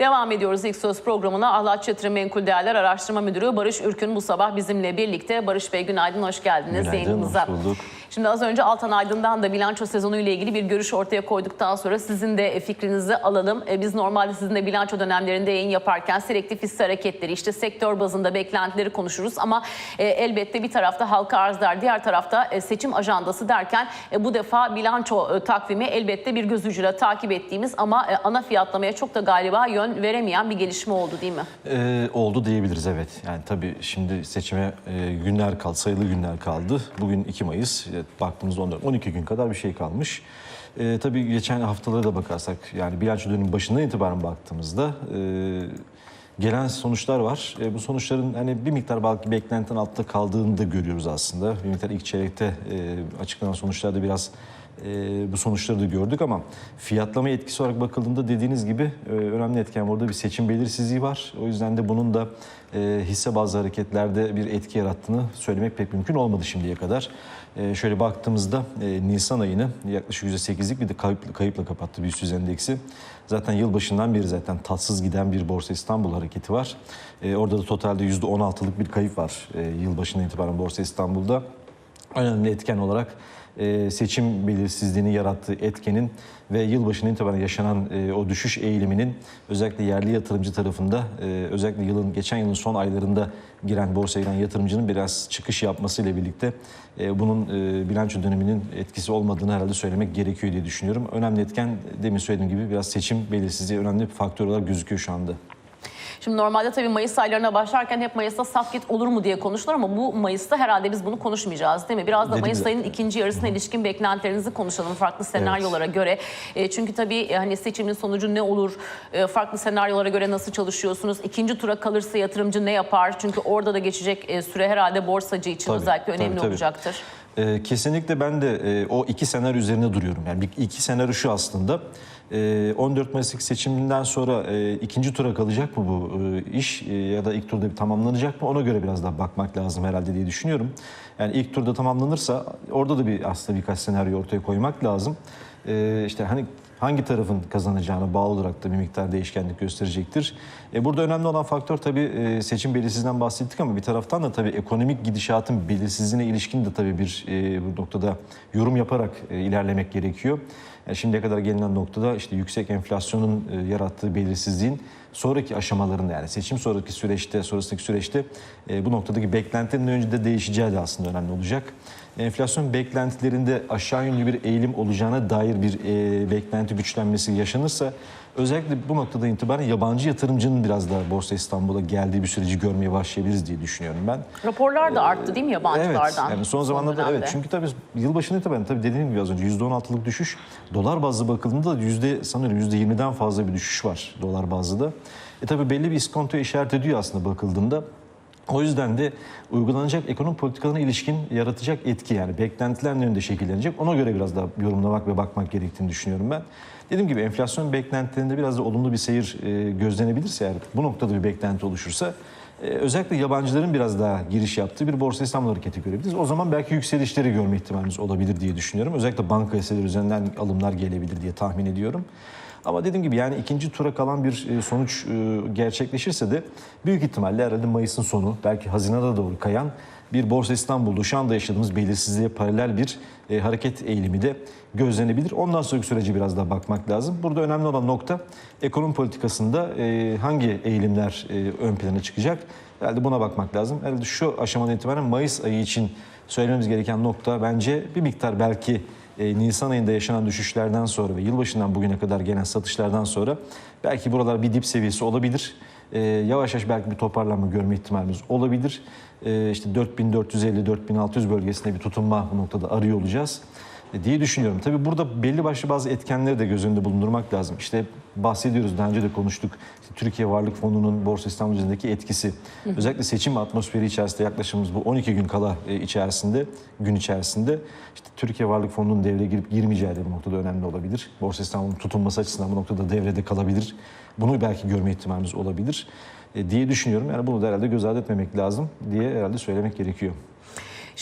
Devam ediyoruz ilk söz programına. Ahlat Çetiri Menkul Değerler Araştırma Müdürü Barış Ürkün bu sabah bizimle birlikte. Barış Bey günaydın, hoş geldiniz Günaydın, yayınımıza. hoş bulduk. Şimdi az önce Altan Aydın'dan da bilanço sezonu ile ilgili bir görüş ortaya koyduktan sonra sizin de fikrinizi alalım. E, Biz normalde sizinle bilanço dönemlerinde yayın yaparken selektif hisse hareketleri, işte sektör bazında beklentileri konuşuruz ama e, elbette bir tarafta halka arzlar, diğer tarafta e, seçim ajandası derken e, bu defa bilanço e, takvimi elbette bir göz ucuyla takip ettiğimiz ama e, ana fiyatlamaya çok da galiba yön veremeyen bir gelişme oldu değil mi? Ee, oldu diyebiliriz evet. Yani tabii şimdi seçime e, günler kaldı, sayılı günler kaldı. Bugün 2 Mayıs. Baktığımızda 14, 12 gün kadar bir şey kalmış. E, tabii geçen haftalara da bakarsak yani bilanço dönemin başından itibaren baktığımızda e, gelen sonuçlar var. E, bu sonuçların hani bir miktar belki beklentinin altta kaldığını da görüyoruz aslında. Bir miktar ilk çeyrekte e, açıklanan sonuçlarda biraz e, bu sonuçları da gördük ama fiyatlama etkisi olarak bakıldığında dediğiniz gibi e, önemli etken burada bir seçim belirsizliği var. O yüzden de bunun da e, hisse bazı hareketlerde bir etki yarattığını söylemek pek mümkün olmadı şimdiye kadar. E, şöyle baktığımızda e, Nisan ayını yaklaşık %8'lik bir de kayıp, kayıpla kapattı BIST endeksi. Zaten yılbaşından beri zaten tatsız giden bir Borsa İstanbul hareketi var. E, orada da totalde %16'lık bir kayıp var e, yılbaşından itibaren Borsa İstanbul'da. Önemli etken olarak e, seçim belirsizliğini yarattığı etkenin ve yılbaşından itibaren yaşanan e, o düşüş eğiliminin özellikle yerli yatırımcı tarafında e, özellikle yılın geçen yılın son aylarında giren borsaya giren yatırımcının biraz çıkış yapmasıyla birlikte bunun e, bilanço döneminin etkisi olmadığını herhalde söylemek gerekiyor diye düşünüyorum. Önemli etken demin söylediğim gibi biraz seçim belirsizliği önemli bir faktör olarak gözüküyor şu anda. Şimdi normalde tabii Mayıs aylarına başlarken hep Mayıs'ta saf git olur mu diye konuşulur ama bu Mayıs'ta herhalde biz bunu konuşmayacağız değil mi? Biraz da Dedim Mayıs ayının ikinci yarısına ilişkin beklentilerinizi konuşalım farklı senaryolara göre. E, çünkü tabii e, hani seçimin sonucu ne olur? E, farklı senaryolara göre nasıl çalışıyorsunuz? İkinci tura kalırsa yatırımcı ne yapar? Çünkü orada da geçecek e, süre herhalde borsacı için Tabii, özellikle tabii, önemli tabii. olacaktır. Ee, kesinlikle ben de e, o iki senaryo üzerine duruyorum. Yani bir, iki senaryo şu aslında. Ee, 14 Mayıs'taki seçiminden sonra e, ikinci tura kalacak mı bu e, iş e, ya da ilk turda bir tamamlanacak mı? Ona göre biraz daha bakmak lazım herhalde diye düşünüyorum. Yani ilk turda tamamlanırsa orada da bir aslında birkaç senaryo ortaya koymak lazım. Ee, işte hani hangi tarafın kazanacağına bağlı olarak da bir miktar değişkenlik gösterecektir. E, burada önemli olan faktör tabii e, seçim belirsizliğinden bahsettik ama bir taraftan da tabii ekonomik gidişatın belirsizliğine ilişkin de tabii bir e, bu noktada yorum yaparak e, ilerlemek gerekiyor. Yani şimdiye kadar gelinen noktada işte yüksek enflasyonun e, yarattığı belirsizliğin sonraki aşamalarında yani seçim sonraki süreçte, sonrasındaki süreçte e, bu noktadaki beklentinin önce de değişeceği de aslında önemli olacak. Enflasyon beklentilerinde aşağı yönlü bir eğilim olacağına dair bir e, beklenti güçlenmesi yaşanırsa özellikle bu noktada itibaren yabancı yatırımcının biraz daha Borsa İstanbul'a geldiği bir süreci görmeye başlayabiliriz diye düşünüyorum ben. Raporlar da arttı değil mi yabancılardan? Evet, yani son zamanlarda dönemde? evet. Çünkü tabii yılbaşına itibaren tabii dediğim gibi az önce %16'lık düşüş. Dolar bazlı bakıldığında da yüzde sanıyorum %20'den fazla bir düşüş var dolar bazlı da. E tabii belli bir iskonto işaret ediyor aslında bakıldığında. O yüzden de uygulanacak ekonomi politikalarına ilişkin yaratacak etki yani beklentiler ne yönde şekillenecek ona göre biraz daha yorumlamak ve bakmak gerektiğini düşünüyorum ben. Dediğim gibi enflasyon beklentilerinde biraz da olumlu bir seyir e, gözlenebilirse eğer bu noktada bir beklenti oluşursa e, özellikle yabancıların biraz daha giriş yaptığı bir Borsa İstanbul hareketi görebiliriz. O zaman belki yükselişleri görme ihtimalimiz olabilir diye düşünüyorum. Özellikle banka hisseleri üzerinden alımlar gelebilir diye tahmin ediyorum. Ama dediğim gibi yani ikinci tura kalan bir e, sonuç e, gerçekleşirse de büyük ihtimalle herhalde Mayıs'ın sonu belki Haziran'a doğru kayan bir Borsa İstanbul'da şu anda yaşadığımız belirsizliğe paralel bir e, hareket eğilimi de gözlenebilir. Ondan sonraki sürece biraz daha bakmak lazım. Burada önemli olan nokta ekonomi politikasında e, hangi eğilimler e, ön plana çıkacak? Herhalde buna bakmak lazım. Herhalde şu aşamadan itibaren Mayıs ayı için söylememiz gereken nokta bence bir miktar belki e, Nisan ayında yaşanan düşüşlerden sonra ve yılbaşından bugüne kadar gelen satışlardan sonra belki buralar bir dip seviyesi olabilir. E, yavaş yavaş belki bir toparlanma görme ihtimalimiz olabilir. E, işte 4450-4600 bölgesinde bir tutunma bu noktada arıyor olacağız diye düşünüyorum. Tabii burada belli başlı bazı etkenleri de göz önünde bulundurmak lazım. İşte bahsediyoruz daha önce de konuştuk. İşte Türkiye Varlık Fonu'nun Borsa İstanbul üzerindeki etkisi. Özellikle seçim atmosferi içerisinde yaklaşımımız bu 12 gün kala e, içerisinde, gün içerisinde işte Türkiye Varlık Fonu'nun devreye girip girmeyeceği de bu noktada önemli olabilir. Borsa İstanbul'un tutunması açısından bu noktada devrede kalabilir. Bunu belki görme ihtimalimiz olabilir e, diye düşünüyorum. Yani bunu da herhalde göz ardı etmemek lazım diye herhalde söylemek gerekiyor.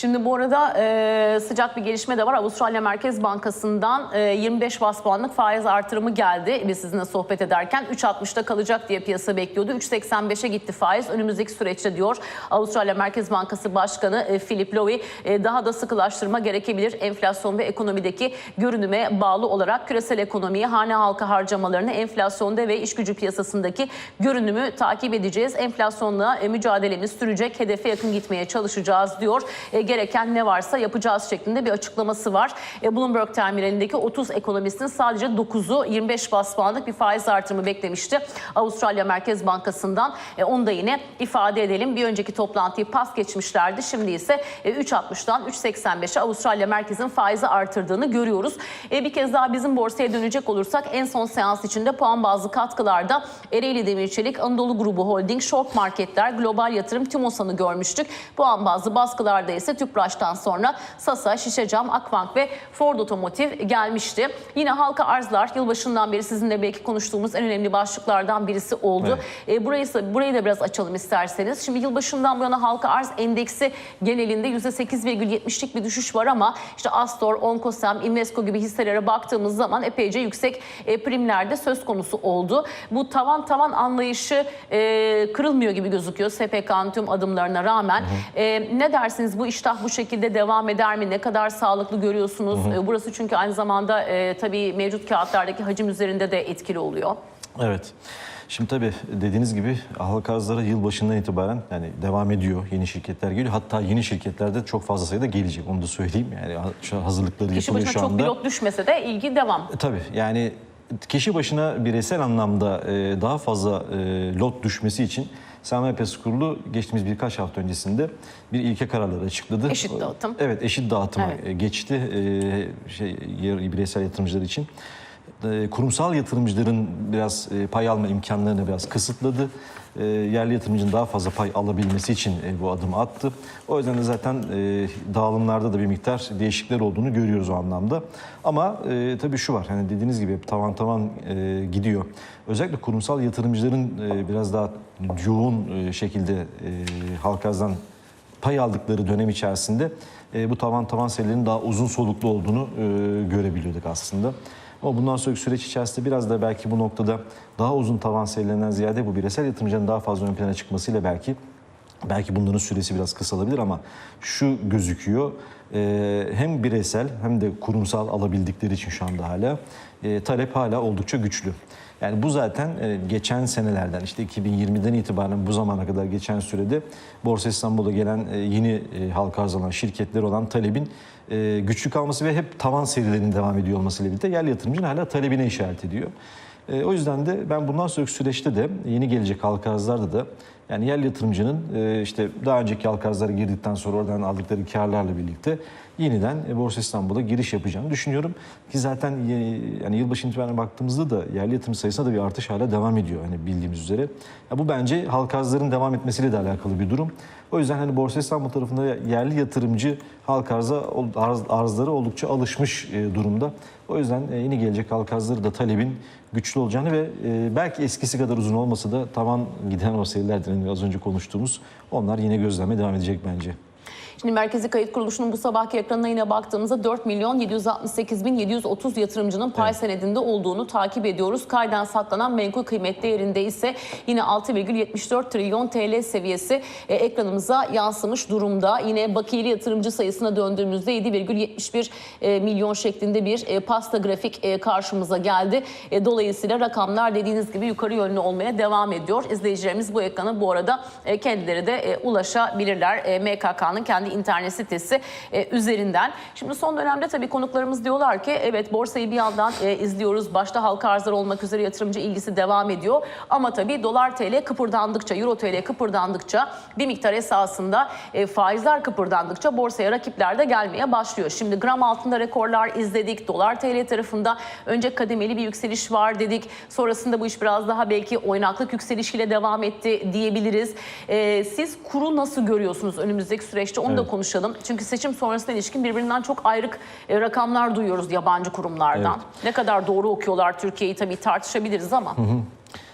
Şimdi bu arada e, sıcak bir gelişme de var. Avustralya Merkez Bankası'ndan e, 25 bas puanlık faiz artırımı geldi. Biz sizinle sohbet ederken 3.60'da kalacak diye piyasa bekliyordu. 3.85'e gitti faiz. Önümüzdeki süreçte diyor Avustralya Merkez Bankası Başkanı e, Philip Lowe e, daha da sıkılaştırma gerekebilir. Enflasyon ve ekonomideki görünüme bağlı olarak küresel ekonomiyi, hane halka harcamalarını, enflasyonda ve iş gücü piyasasındaki görünümü takip edeceğiz. Enflasyonla e, mücadelemiz sürecek. Hedefe yakın gitmeye çalışacağız diyor. E, gereken ne varsa yapacağız şeklinde bir açıklaması var. E, Bloomberg terminalindeki 30 ekonomistin sadece 9'u 25 bas puanlık bir faiz artırımı beklemişti. Avustralya Merkez Bankası'ndan E, onu da yine ifade edelim. Bir önceki toplantıyı pas geçmişlerdi. Şimdi ise e, 3.60'dan 3.85'e Avustralya Merkez'in faizi artırdığını görüyoruz. E, bir kez daha bizim borsaya dönecek olursak en son seans içinde puan bazlı katkılarda Ereğli Demir Çelik, Anadolu Grubu Holding, Şok Marketler, Global Yatırım, Tümosan'ı görmüştük. Puan bazlı baskılarda ise Tüpraş'tan sonra Sasa, Şişecam, Akbank ve Ford Otomotiv gelmişti. Yine halka arzlar yılbaşından beri sizinle belki konuştuğumuz en önemli başlıklardan birisi oldu. E, burayı, burayı da biraz açalım isterseniz. Şimdi yılbaşından bu yana halka arz endeksi genelinde %8,70'lik bir düşüş var ama işte Astor, Onkosem, Invesco gibi hisselere baktığımız zaman epeyce yüksek e, primlerde söz konusu oldu. Bu tavan tavan anlayışı e, kırılmıyor gibi gözüküyor SPK'nın tüm adımlarına rağmen. E, ne dersiniz bu iştah bu şekilde devam eder mi? Ne kadar sağlıklı görüyorsunuz? E, burası çünkü aynı zamanda e, tabii mevcut kağıtlardaki hacim üzerinde de etkili oluyor. Evet. Şimdi tabii dediğiniz gibi halka arzlara yılbaşından itibaren yani devam ediyor. Yeni şirketler geliyor. Hatta yeni şirketler de çok fazla sayıda gelecek. Onu da söyleyeyim. Yani şu hazırlıkları Kişi yapılıyor başına şu çok anda. pilot düşmese de ilgi devam. E, Tabii yani kişi başına bireysel anlamda e, daha fazla e, lot düşmesi için Sermaye Piyasası Kurulu geçtiğimiz birkaç hafta öncesinde bir ilke kararları açıkladı. Eşit dağıtım. Evet eşit dağıtıma Evet. geçti e, şey bireysel yatırımcılar için. E, Kurumsal yatırımcıların biraz e, pay alma imkanlarını biraz kısıtladı. E, Yerli yatırımcının daha fazla pay alabilmesi için e, bu adımı attı. O yüzden de zaten e, dağılımlarda da bir miktar değişiklikler olduğunu görüyoruz o anlamda. Ama tabii şu var, hani dediğiniz gibi hep tavan tavan gidiyor. Özellikle kurumsal yatırımcıların biraz daha yoğun şekilde e, halka arzdan pay aldıkları dönem içerisinde bu tavan tavan serilerinin daha uzun soluklu olduğunu görebiliyorduk aslında. Ama bundan sonraki süreç içerisinde biraz da belki bu noktada daha uzun tavan serilerinden ziyade bu bireysel yatırımcının daha fazla ön plana çıkmasıyla belki belki bunların süresi biraz kısalabilir ama şu gözüküyor. e, hem bireysel hem de kurumsal alabildikleri için şu anda hala e, talep hala oldukça güçlü. Yani bu zaten e, geçen senelerden işte 2020'den itibaren bu zamana kadar geçen sürede Borsa İstanbul'a gelen e, yeni e, halka arz alan şirketler olan talebin güçlü kalması ve hep tavan serilerinin devam ediyor olmasıyla birlikte yerli yatırımcının hala talebine işaret ediyor. O yüzden de ben bundan sonraki süreçte de yeni gelecek halka arzlarda da yani yerli yatırımcının işte daha önceki halka arzlara girdikten sonra oradan aldıkları karlarla birlikte yeniden e, Borsa İstanbul'a giriş yapacağını düşünüyorum. Ki zaten e, yani yılbaşı itibaren baktığımızda da yerli yatırım sayısında da bir artış hala devam ediyor hani bildiğimiz üzere. Ya bu bence halka arzların devam etmesiyle de alakalı bir durum. O yüzden hani Borsa İstanbul tarafında yerli yatırımcı halka arza, arz, arzları oldukça alışmış e, durumda. O yüzden yeni gelecek halka arzları da talebin güçlü olacağını ve belki eskisi kadar uzun olmasa da tavan giden o serilerden hani az önce konuştuğumuz onlar yine gözlemeye devam edecek bence. Şimdi Merkezi Kayıt Kuruluşu'nun bu sabahki ekranına yine baktığımızda 4 milyon 768 bin 730 yatırımcının pay senedinde olduğunu takip ediyoruz. Kayden saklanan menkul kıymet değerinde ise yine 6,74 trilyon TL seviyesi e, ekranımıza yansımış durumda. Yine bakiyeli yatırımcı sayısına döndüğümüzde 7,71 e, milyon şeklinde bir e, pasta grafik e, karşımıza geldi. E, Dolayısıyla rakamlar dediğiniz gibi yukarı yönlü olmaya devam ediyor. İzleyicilerimiz bu ekrana bu arada e, kendileri de e, ulaşabilirler. E, MKK'nın kendi internet sitesi e, üzerinden. Şimdi son dönemde tabii konuklarımız diyorlar ki evet borsayı bir yandan e, izliyoruz. Başta halka arzlar olmak üzere yatırımcı ilgisi devam ediyor. Ama tabii dolar TL kıpırdandıkça, euro TL kıpırdandıkça bir miktar esasında e, faizler kıpırdandıkça borsaya rakipler de gelmeye başlıyor. Şimdi gram altında rekorlar izledik. Dolar TL tarafında önce kademeli bir yükseliş var dedik. Sonrasında bu iş biraz daha belki oynaklık yükselişiyle devam etti diyebiliriz. E, siz kuru nasıl görüyorsunuz önümüzdeki süreçte onu da Evet. konuşalım. Çünkü seçim sonrasına ilişkin birbirinden çok ayrık e, rakamlar duyuyoruz yabancı kurumlardan. Evet. Ne kadar doğru okuyorlar Türkiye'yi tabii tartışabiliriz ama.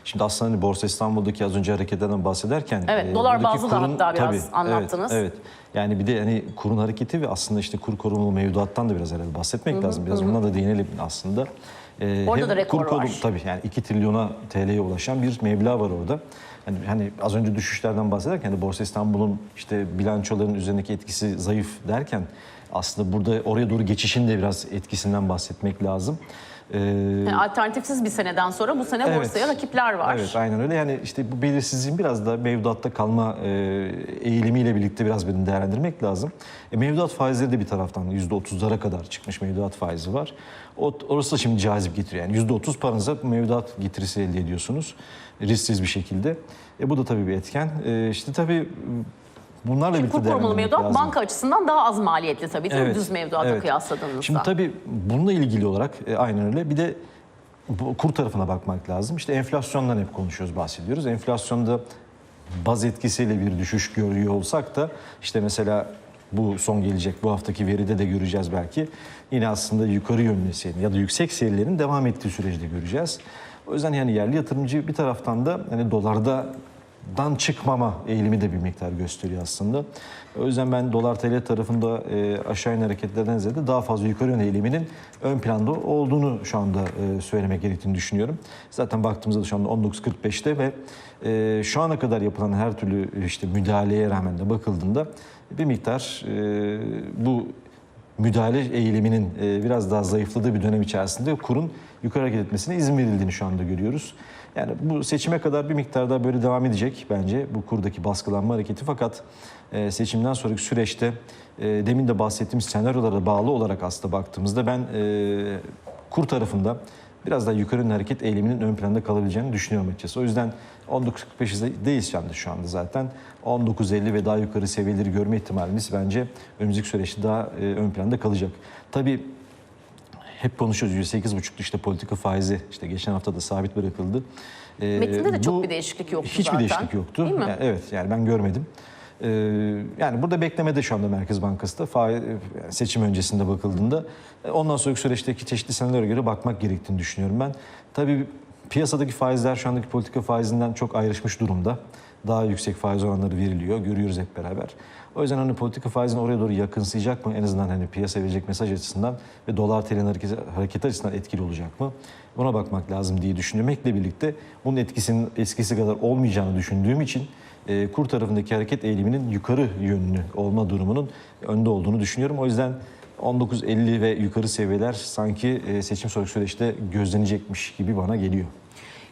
Şimdi aslında hani Borsa İstanbul'daki az önce hareketlerden bahsederken Evet, dolar buradaki bazlı da hatta biraz evet, anlattınız. Evet, Yani bir de hani kurun hareketi ve aslında işte kur korumalı mevduattan da biraz herhalde bahsetmek lazım. Biraz ondan da değinelim aslında. Ee, Orada da rekor var. Tabii yani 2 trilyona TL'ye ulaşan bir meblağ var orada. Hani, hani az önce düşüşlerden bahsederken de Borsa İstanbul'un işte bilançoların üzerindeki etkisi zayıf derken aslında burada oraya doğru geçişin de biraz etkisinden bahsetmek lazım. Ee, Yani alternatifsiz bir seneden sonra bu sene Evet. borsaya rakipler var. Evet aynen öyle. Yani işte bu belirsizliğin biraz da mevduatta kalma e, eğilimiyle birlikte biraz birini değerlendirmek lazım. E, mevduat faizleri de bir taraftan %30'lara kadar çıkmış mevduat faizi var. O, orası da şimdi cazip getiriyor. Yani %30 paranıza mevduat getirisi elde ediyorsunuz. Risksiz bir şekilde. E, bu da tabii bir etken. E, işte tabii bunlarla birlikte Kur korumalı mevduat lazım. banka açısından daha az maliyetli tabii değil mi? Evet, Düz mevduata evet. kıyasladığınızda. Şimdi tabii bununla ilgili olarak e, aynen öyle. Bir de bu kur tarafına bakmak lazım. İşte enflasyondan hep konuşuyoruz, bahsediyoruz. Enflasyonda baz etkisiyle bir düşüş görüyor olsak da işte mesela bu son gelecek bu haftaki veride de göreceğiz belki. Yine aslında yukarı yönlü seyrin ya da yüksek seyirlerin devam ettiği süreçte göreceğiz. O yüzden yani yerli yatırımcı bir taraftan da hani dolarda dan çıkmama eğilimi de bir miktar gösteriyor aslında. O yüzden ben dolar TL tarafında e, aşağı yönlü hareketlerden ziyade daha fazla yukarı yönlü eğiliminin ön planda olduğunu şu anda e, söylemek gerektiğini düşünüyorum. Zaten baktığımızda da şu anda 19.45'te ve e, şu ana kadar yapılan her türlü işte müdahaleye rağmen de bakıldığında bir miktar e, bu müdahale eğiliminin e, biraz daha zayıfladığı bir dönem içerisinde kurun yukarı hareket etmesine izin verildiğini şu anda görüyoruz. Yani bu seçime kadar bir miktar daha böyle devam edecek bence bu kurdaki baskılanma hareketi. Fakat e, seçimden sonraki süreçte e, demin de bahsettiğimiz senaryolara bağlı olarak aslında baktığımızda ben e, kur tarafında biraz daha yukarı yönlü hareket eğiliminin ön planda kalabileceğini düşünüyorum açıkçası. O yüzden 19.45'deyiz şu anda şu anda zaten. 19.50 ve daha yukarı seviyeleri görme ihtimalimiz bence önümüzdeki süreçte daha e, ön planda kalacak. Tabii hep konuşuyoruz %8,5'tu işte politika faizi işte geçen hafta da sabit bırakıldı. Ee, Metinde de çok bu- bir değişiklik yoktu Hiçbir zaten. değişiklik yoktu. Değil mi? Yani evet yani ben görmedim. Ee, yani burada beklemede şu anda Merkez Bankası da faiz, yani seçim öncesinde bakıldığında e, ondan sonraki süreçteki çeşitli senelere göre bakmak gerektiğini düşünüyorum ben. Tabii piyasadaki faizler şu andaki politika faizinden çok ayrışmış durumda. Daha yüksek faiz oranları veriliyor. Görüyoruz hep beraber. O yüzden hani politika faizini oraya doğru yakınsayacak mı? En azından hani piyasa verecek mesaj açısından ve dolar TL'nin hareketi, hareketi açısından etkili olacak mı? Ona bakmak lazım diye düşünmekle birlikte bunun etkisinin eskisi kadar olmayacağını düşündüğüm için e, kur tarafındaki hareket eğiliminin yukarı yönlü olma durumunun önde olduğunu düşünüyorum. O yüzden 19.50 ve yukarı seviyeler sanki e, seçim sonraki süreçte gözlenecekmiş gibi bana geliyor.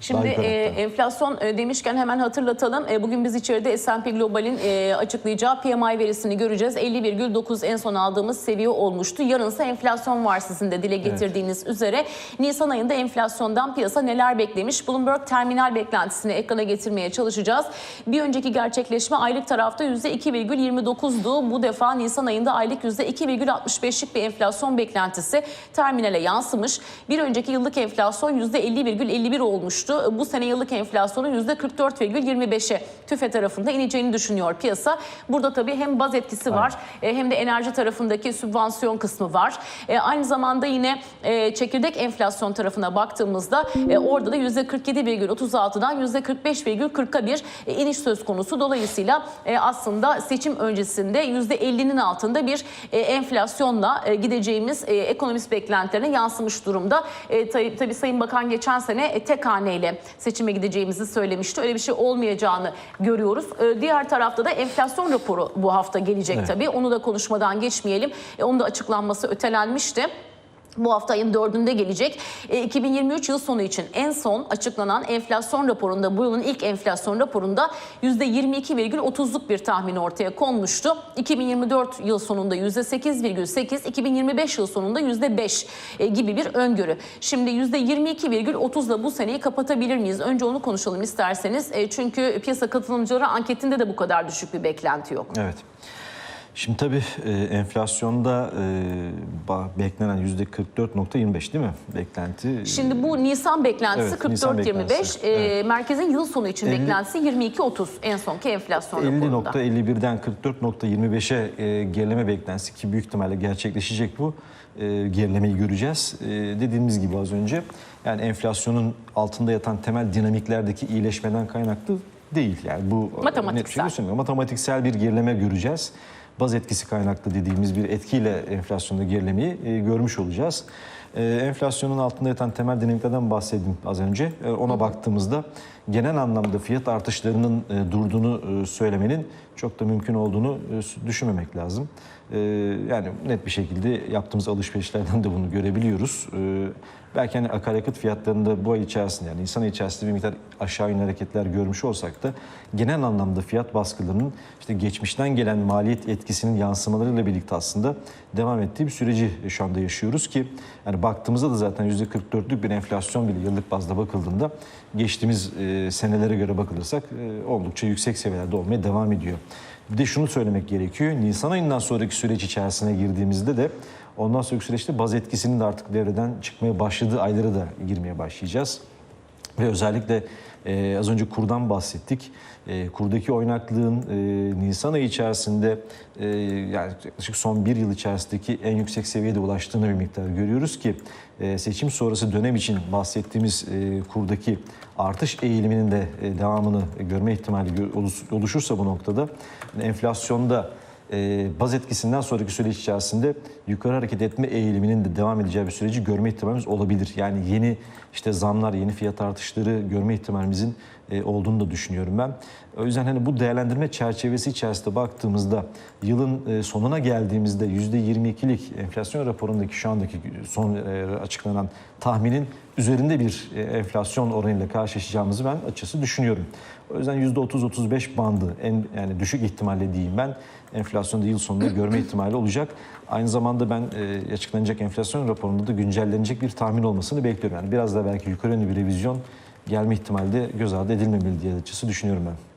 Şimdi e, enflasyon e, demişken hemen hatırlatalım. E, bugün biz içeride S&P Global'in e, açıklayacağı PMI verisini göreceğiz. 50,9 en son aldığımız seviye olmuştu. Yarınsa enflasyon var sizin de dile getirdiğiniz üzere. Nisan ayında enflasyondan piyasa neler beklemiş? Bloomberg terminal beklentisini ekrana getirmeye çalışacağız. Bir önceki gerçekleşme aylık tarafta %2,29'du. Bu defa Nisan ayında aylık %2,65'lik bir enflasyon beklentisi terminale yansımış. Bir önceki yıllık enflasyon %50,51 olmuştu. Bu sene yıllık enflasyonu %44,25'e TÜFE tarafında ineceğini düşünüyor piyasa. Burada tabii hem baz etkisi var e, hem de enerji tarafındaki sübvansiyon kısmı var. E, Aynı zamanda yine e, çekirdek enflasyon tarafına baktığımızda orada da %47,36'dan %45,40'a bir iniş söz konusu. Dolayısıyla aslında seçim öncesinde %50'nin altında bir enflasyonla gideceğimiz ekonomist beklentilerine yansımış durumda. Tabii, Sayın Bakan geçen sene tek haneyle seçime gideceğimizi söylemişti. Öyle bir şey olmayacağını görüyoruz. E, diğer tarafta da enflasyon raporu bu hafta gelecek Evet. tabii. Onu da konuşmadan geçmeyelim. E, onun da açıklanması ötelenmişti. Bu hafta ayın 4'ünde gelecek. E, 2023 yıl sonu için en son açıklanan enflasyon raporunda, bu yılın ilk enflasyon raporunda %22,30'luk bir tahmin ortaya konmuştu. 2024 yıl sonunda %8,8, 2025 yıl sonunda %5 e, gibi bir öngörü. Şimdi %22,30'la bu seneyi kapatabilir miyiz? Önce onu konuşalım isterseniz. E, çünkü piyasa katılımcıları anketinde de bu kadar düşük bir beklenti yok. Evet. Şimdi tabii e, enflasyonda e, beklenen yüzde 44.25 değil mi beklenti? Şimdi bu Nisan beklentisi Evet, Nisan 44-25. beklentisi. Ee, Evet. Merkezin yıl sonu için 50 beklentisi 22-30 en sonki enflasyon raporunda. 50.51'den 44.25'e e, gerileme beklentisi ki büyük ihtimalle gerçekleşecek bu. E, gerilemeyi göreceğiz. E, dediğimiz gibi az önce yani enflasyonun altında yatan temel dinamiklerdeki iyileşmeden kaynaklı değil. Yani bu net bir Matematiksel. şey. Matematiksel bir gerileme göreceğiz. Baz etkisi kaynaklı dediğimiz bir etkiyle enflasyonda gerilemeyi e, görmüş olacağız. E, enflasyonun altında yatan temel dinamiklerden bahsettim az önce. E, ona baktığımızda genel anlamda fiyat artışlarının e, durduğunu e, söylemenin çok da mümkün olduğunu e, düşünmemek lazım. Yani net bir şekilde yaptığımız alışverişlerden de bunu görebiliyoruz. Belki hani akaryakıt fiyatlarında bu ay içerisinde yani ayı içerisinde bir miktar aşağı yönlü hareketler görmüş olsak da genel anlamda fiyat baskılarının işte geçmişten gelen maliyet etkisinin yansımalarıyla birlikte aslında devam ettiği bir süreci şu anda yaşıyoruz ki yani baktığımızda da zaten %44'lük bir enflasyon bile yıllık bazda bakıldığında geçtiğimiz e, senelere göre bakılırsak e, oldukça yüksek seviyelerde olmaya devam ediyor. Bir de şunu söylemek gerekiyor. Nisan ayından sonraki süreç içerisine girdiğimizde de ondan sonraki süreçte baz etkisinin de artık devreden çıkmaya başladığı aylara da girmeye başlayacağız. Ve özellikle e, az önce kurdan bahsettik. E, kurdaki oynaklığın e, Nisan ayı içerisinde e, yani yaklaşık son bir yıl içerisindeki en yüksek seviyede ulaştığını bir miktar görüyoruz ki e, seçim sonrası dönem için bahsettiğimiz e, kurdaki artış eğiliminin de e, devamını görme ihtimali oluşursa bu noktada enflasyonda e, baz etkisinden sonraki süreç içerisinde yukarı hareket etme eğiliminin de devam edeceği bir süreci görme ihtimalimiz olabilir. Yani yeni işte zamlar, yeni fiyat artışları görme ihtimalimizin e, olduğunu da düşünüyorum ben. O yüzden hani bu değerlendirme çerçevesi içerisinde baktığımızda yılın e, sonuna geldiğimizde %22'lik enflasyon raporundaki şu andaki son açıklanan tahminin üzerinde bir enflasyon oranıyla karşılaşacağımızı ben açıkçası düşünüyorum. O yüzden %30-35 bandı en yani düşük ihtimalle diyeyim ben enflasyonda yıl sonunda görme ihtimali olacak. Aynı zamanda ben e, açıklanacak enflasyon raporunda da güncellenecek bir tahmin olmasını bekliyorum. Yani biraz da belki yukarı yönlü bir revizyon gelme ihtimali de göz ardı edilmemeli diye açıkçası düşünüyorum ben.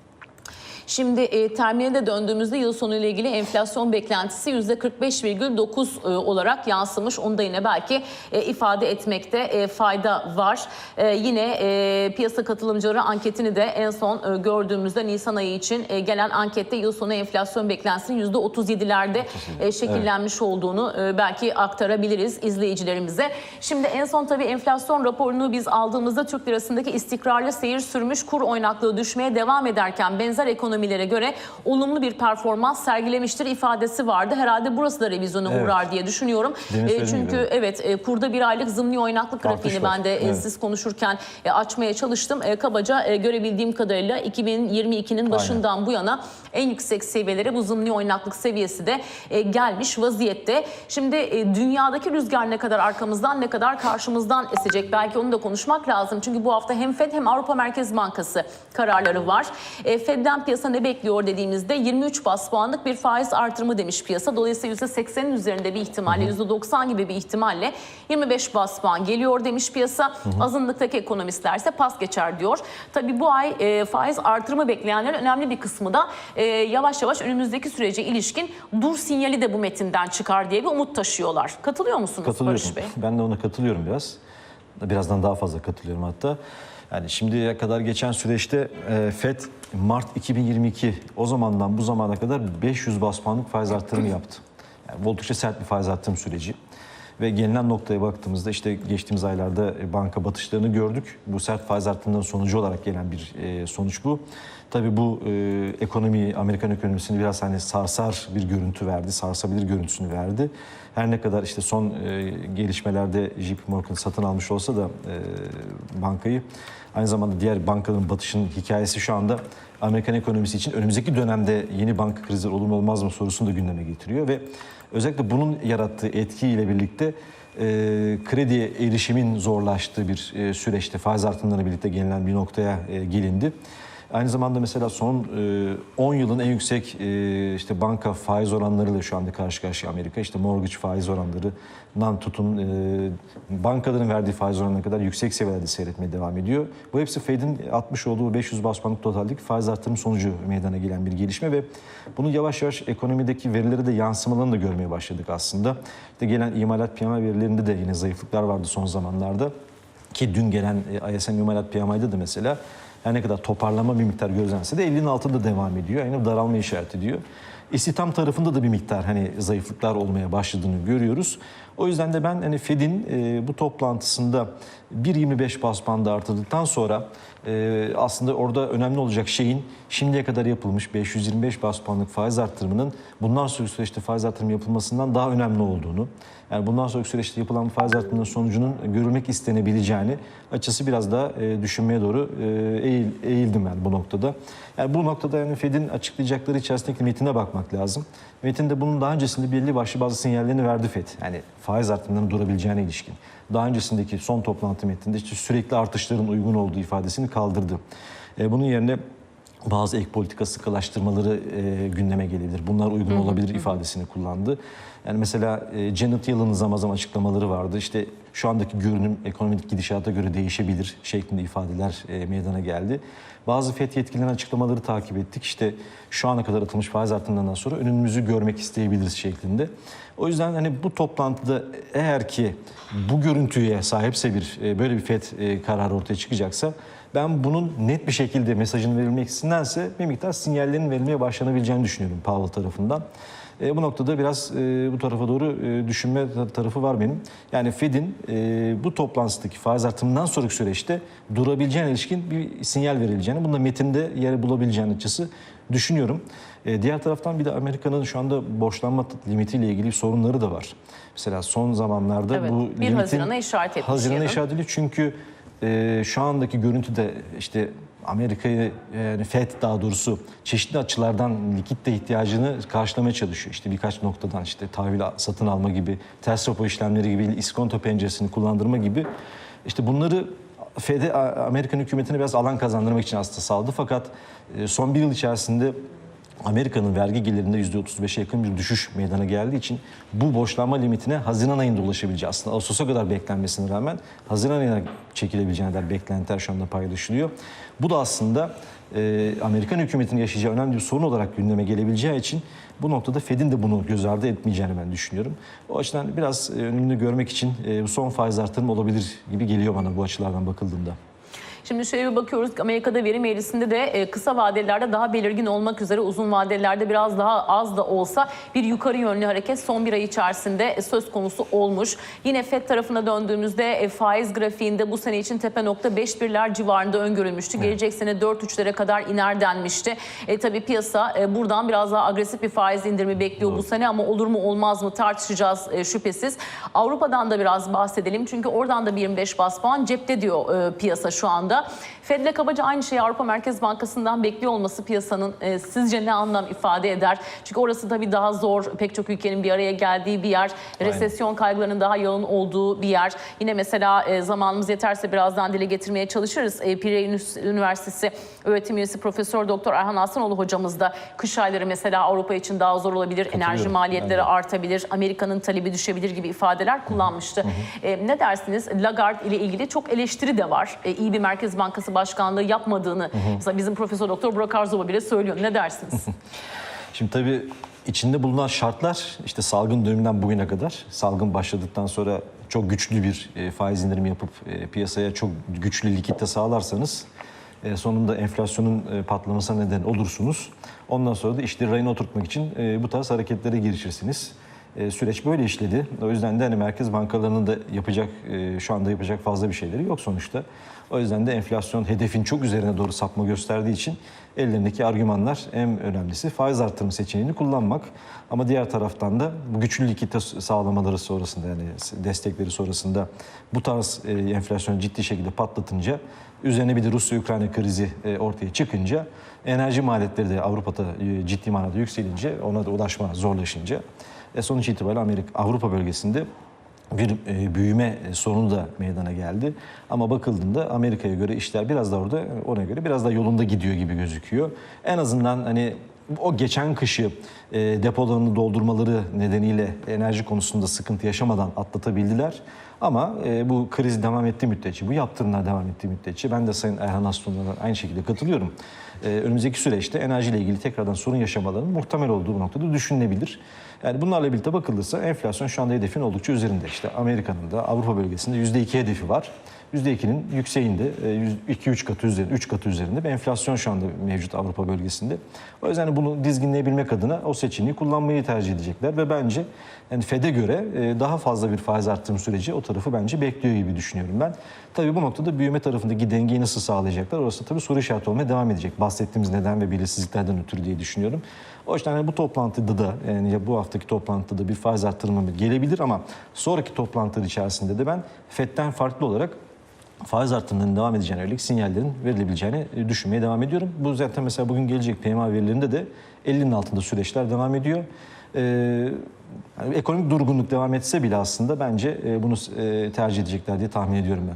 Şimdi e, termine de döndüğümüzde yıl sonu ile ilgili enflasyon beklentisi %45,9 e, olarak yansımış. Onu da yine belki e, ifade etmekte e, fayda var. E, yine e, piyasa katılımcıları anketini de en son e, gördüğümüzde Nisan ayı için e, gelen ankette yıl sonu enflasyon beklentisinin %37'lerde e, şekillenmiş olduğunu e, belki aktarabiliriz izleyicilerimize. Şimdi en son tabii enflasyon raporunu biz aldığımızda Türk lirasındaki istikrarlı seyir sürmüş kur oynaklığı düşmeye devam ederken benzer ekonomilere göre olumlu bir performans sergilemiştir ifadesi vardı. Herhalde burası da revizyona Evet. uğrar diye düşünüyorum. E, çünkü gibi. evet e, kurda bir aylık zımni oynaklık grafiğini ben de e, Evet. siz konuşurken e, açmaya çalıştım. E, kabaca e, görebildiğim kadarıyla 2022'nin başından bu yana en yüksek seviyelere bu zımni oynaklık seviyesi de e, gelmiş vaziyette. Şimdi e, dünyadaki rüzgar ne kadar arkamızdan ne kadar karşımızdan esecek belki onu da konuşmak lazım. Çünkü bu hafta hem Fed hem Avrupa Merkez Bankası kararları var. E, Fed'den piyasa ne bekliyor dediğimizde 23 bas puanlık bir faiz artırımı demiş piyasa. Dolayısıyla %80'in üzerinde bir ihtimalle %90 gibi bir ihtimalle 25 bas puan geliyor demiş piyasa. Azınlıktaki ekonomistler ise pas geçer diyor. Tabii bu ay e, faiz artırımı bekleyenlerin önemli bir kısmı da e, yavaş yavaş önümüzdeki sürece ilişkin dur sinyali de bu metinden çıkar diye bir umut taşıyorlar. Katılıyor musunuz Katılıyorum. Barış Bey? Ben de ona katılıyorum biraz. Birazdan daha fazla katılıyorum hatta. Yani şimdiye kadar geçen süreçte e, FED Mart 2022 o zamandan bu zamana kadar 500 bas puanlık faiz artırımı yaptı. Yani oldukça sert bir faiz artırım süreci. Ve gelinen noktaya baktığımızda işte geçtiğimiz aylarda e, banka batışlarını gördük. Bu sert faiz artırımının sonucu olarak gelen bir e, sonuç bu. Tabii bu e, ekonomiyi, Amerikan ekonomisini biraz hani sarsar bir görüntü verdi, sarsabilir görüntüsünü verdi. Her ne kadar işte son e, gelişmelerde JP Morgan satın almış olsa da e, bankayı aynı zamanda diğer bankaların batışının hikayesi şu anda Amerikan ekonomisi için önümüzdeki dönemde yeni banka krizleri olur mu olmaz mı sorusunu da gündeme getiriyor ve özellikle bunun yarattığı etkiyle birlikte e, krediye erişimin zorlaştığı bir e, süreçte faiz artımlarıyla birlikte gelinen bir noktaya e, gelindi. Aynı zamanda mesela son e, 10 yılın en yüksek e, işte banka faiz oranlarıyla şu anda karşı karşıya Amerika. İşte mortgage faiz oranlarından tutun e, bankaların verdiği faiz oranına kadar yüksek seviyelerde seyretmeye devam ediyor. Bu hepsi Fed'in atmış olduğu 500 bas puanlık totaldeki faiz artırım sonucu meydana gelen bir gelişme ve bunu yavaş yavaş ekonomideki verileri de yansımalarını da görmeye başladık aslında. İşte gelen imalat PMI verilerinde de yine zayıflıklar vardı son zamanlarda. Ki dün gelen e, ISM imalat PMI'de de mesela her ne kadar toparlama bir miktar gözlense de 50'nin altında devam ediyor. Yani daralma işaret ediyor. İstihdam tarafında da bir miktar hani zayıflıklar olmaya başladığını görüyoruz. O yüzden de ben hani Fed'in e, bu toplantısında 1.25 bas bandı artırdıktan sonra e, aslında orada önemli olacak şeyin şimdiye kadar yapılmış 525 bas puanlık faiz artırımının bundan sonraki süreçte faiz artırımı yapılmasından daha önemli olduğunu, yani bundan sonraki süreçte yapılan faiz artırımının sonucunun görülmek istenebileceğini açısı biraz daha e, düşünmeye doğru e, eğil, eğildim ben bu noktada. Yani bu noktada yani Fed'in açıklayacakları içerisindeki metine bakmak lazım. Metinde bunun daha öncesinde belli başlı bazı sinyallerini verdi Fed. Yani faiz artımlarının durabileceğine ilişkin. Daha öncesindeki son toplantı metninde işte sürekli artışların uygun olduğu ifadesini kaldırdı. E, bunun yerine bazı ek politika sıkılaştırmaları e, gündeme gelebilir. Bunlar uygun olabilir ifadesini kullandı. Yani mesela e, Janet Yellen'ın zaman zaman açıklamaları vardı. İşte şu andaki görünüm ekonomik gidişata göre değişebilir şeklinde ifadeler e, meydana geldi. Bazı FED yetkililerinin açıklamaları takip ettik. İşte şu ana kadar atılmış faiz artımlarından sonra önümüzü görmek isteyebiliriz şeklinde. O yüzden hani bu toplantıda eğer ki bu görüntüye sahipse bir e, böyle bir FED e, kararı ortaya çıkacaksa ben bunun net bir şekilde mesajının verilmesindense bir miktar sinyallerin verilmeye başlanabileceğini düşünüyorum Powell tarafından. E, bu noktada biraz e, bu tarafa doğru e, düşünme tar- tarafı var benim. Yani Fed'in e, bu toplantısındaki faiz artımından sonraki süreçte durabileceğine ilişkin bir sinyal verileceğini, bunda metinde yer bulabileceğini açısı düşünüyorum. E, diğer taraftan bir de Amerika'nın şu anda borçlanma limitiyle ilgili sorunları da var. Mesela son zamanlarda Evet, bu bir limitin Haziran'a işaret etmiş Haziran'a işaret ediliyor çünkü e, şu andaki görüntüde işte Amerika'yı yani FED daha doğrusu çeşitli açılardan likitte ihtiyacını karşılamaya çalışıyor. İşte birkaç noktadan işte tahvil satın alma gibi, ters repo işlemleri gibi, iskonto penceresini kullandırma gibi işte bunları FED'e Amerikan hükümetine biraz alan kazandırmak için aslında sağladı. Fakat e, son bir yıl içerisinde Amerika'nın vergi gelirinde %35'e yakın bir düşüş meydana geldiği için bu borçlanma limitine Haziran ayında ulaşabileceği aslında Ağustos'a kadar beklenmesine rağmen Haziran ayına çekilebileceğine dair beklentiler şu anda paylaşılıyor. Bu da aslında e, Amerikan hükümetinin yaşayacağı önemli bir sorun olarak gündeme gelebileceği için bu noktada Fed'in de bunu göz ardı etmeyeceğini ben düşünüyorum. O açıdan biraz e, önünü görmek için e, son faiz artırımı olabilir gibi geliyor bana bu açılardan bakıldığında. Şimdi şöyle bir bakıyoruz Amerika'da verim eğrisinde de e, kısa vadelerde daha belirgin olmak üzere uzun vadelerde biraz daha az da olsa bir yukarı yönlü hareket son bir ay içerisinde e, söz konusu olmuş. Yine FED tarafına döndüğümüzde e, faiz grafiğinde bu sene için tepe nokta 5 birler civarında öngörülmüştü. Gelecek sene 4-3'lere kadar iner denmişti. E, tabii piyasa e, buradan biraz daha agresif bir faiz indirimi bekliyor bu sene ama olur mu olmaz mı tartışacağız e, şüphesiz. Avrupa'dan da biraz bahsedelim çünkü oradan da bir 25 bas puan cepte diyor e, piyasa şu anda. Fed'le kabaca aynı şeyi Avrupa Merkez Bankası'ndan bekliyor olması piyasanın e, sizce ne anlam ifade eder? Çünkü orası tabii daha zor, pek çok ülkenin bir araya geldiği bir yer. Resesyon kaygılarının daha yoğun olduğu bir yer. Yine mesela e, zamanımız yeterse birazdan dile getirmeye çalışırız. E, Pire Üniversitesi öğretim üyesi Profesör Doktor Erhan Aslanoğlu hocamız da kış ayları mesela Avrupa için daha zor olabilir. Enerji maliyetleri de. artabilir, Amerika'nın talebi düşebilir gibi ifadeler kullanmıştı. E, ne dersiniz? Lagarde ile ilgili çok eleştiri de var. E, iyi bir Merkez Bankası Başkanlığı yapmadığını mesela bizim Profesör Doktor Burak Arzova bile söylüyor. Ne dersiniz? Şimdi tabii içinde bulunan şartlar işte salgın döneminden bugüne kadar salgın başladıktan sonra çok güçlü bir e, faiz indirimi yapıp e, piyasaya çok güçlü likitte sağlarsanız e, sonunda enflasyonun patlamasına neden olursunuz. Ondan sonra da işte rayına oturtmak için bu tarz hareketlere girişirsiniz. E, süreç böyle işledi. O yüzden de hani merkez bankalarının da yapacak e, şu anda yapacak fazla bir şeyleri yok sonuçta. O yüzden de enflasyon hedefin çok üzerine doğru sapma gösterdiği için ellerindeki argümanlar en önemlisi faiz artırımı seçeneğini kullanmak. Ama diğer taraftan da bu güçlü likidite sağlamaları sonrasında yani destekleri sonrasında bu tarz e, enflasyonu ciddi şekilde patlatınca üzerine bir de Rusya-Ukrayna krizi e, ortaya çıkınca enerji maliyetleri de Avrupa'da e, ciddi manada yükselince ona da ulaşma zorlaşınca e, sonuç itibariyle Amerika Avrupa bölgesinde bir e, büyüme sorunu da meydana geldi. Ama bakıldığında Amerika'ya göre işler biraz da orada ona göre biraz da yolunda gidiyor gibi gözüküyor. En azından hani o geçen kışı e, depolarını doldurmaları nedeniyle enerji konusunda sıkıntı yaşamadan atlatabildiler. Ama e, bu kriz devam ettiği müddetçe, bu yaptırımlar devam ettiği müddetçe ben de Sayın Erhan Aslan'la aynı şekilde katılıyorum. E, önümüzdeki süreçte enerjiyle ilgili tekrardan sorun yaşamalarının muhtemel olduğu bu noktada düşünülebilir. Yani bunlarla birlikte bakılırsa enflasyon şu anda hedefin oldukça üzerinde. İşte Amerika'nın da Avrupa bölgesinde %2 hedefi var. %2'nin yükseğinde, 2-3 katı üzerinde, 3 katı üzerinde bir enflasyon şu anda mevcut Avrupa bölgesinde. O yüzden bunu dizginleyebilmek adına o seçeneği kullanmayı tercih edecekler ve bence yani FED'e göre e, daha fazla bir faiz arttırım süreci o tarafı bence bekliyor gibi düşünüyorum ben. Tabii bu noktada büyüme tarafındaki dengeyi nasıl sağlayacaklar? Orası tabii soru işareti olmaya devam edecek. Bahsettiğimiz neden ve belirsizliklerden ötürü diye düşünüyorum. O yüzden hani bu toplantıda da yani ya bu haftaki toplantıda da bir faiz arttırımı gelebilir ama sonraki toplantılar içerisinde de ben FED'den farklı olarak faiz artımlarının devam edeceğine yönelik sinyallerin verilebileceğini e, düşünmeye devam ediyorum. Bu zaten mesela bugün gelecek PMA verilerinde de 50'nin altında süreçler devam ediyor. Ee, yani ekonomik durgunluk devam etse bile aslında bence e, bunu e, tercih edecekler diye tahmin ediyorum ben.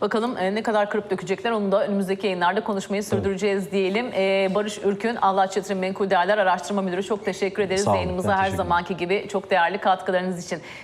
Bakalım e, ne kadar kırıp dökecekler onu da önümüzdeki yayınlarda konuşmayı sürdüreceğiz diyelim. E, Barış Ürkün, Allah Yatırım Menkul Değerler Araştırma Müdürü çok teşekkür ederiz Sağ olun, yayınımıza her zamanki gibi çok değerli katkılarınız için.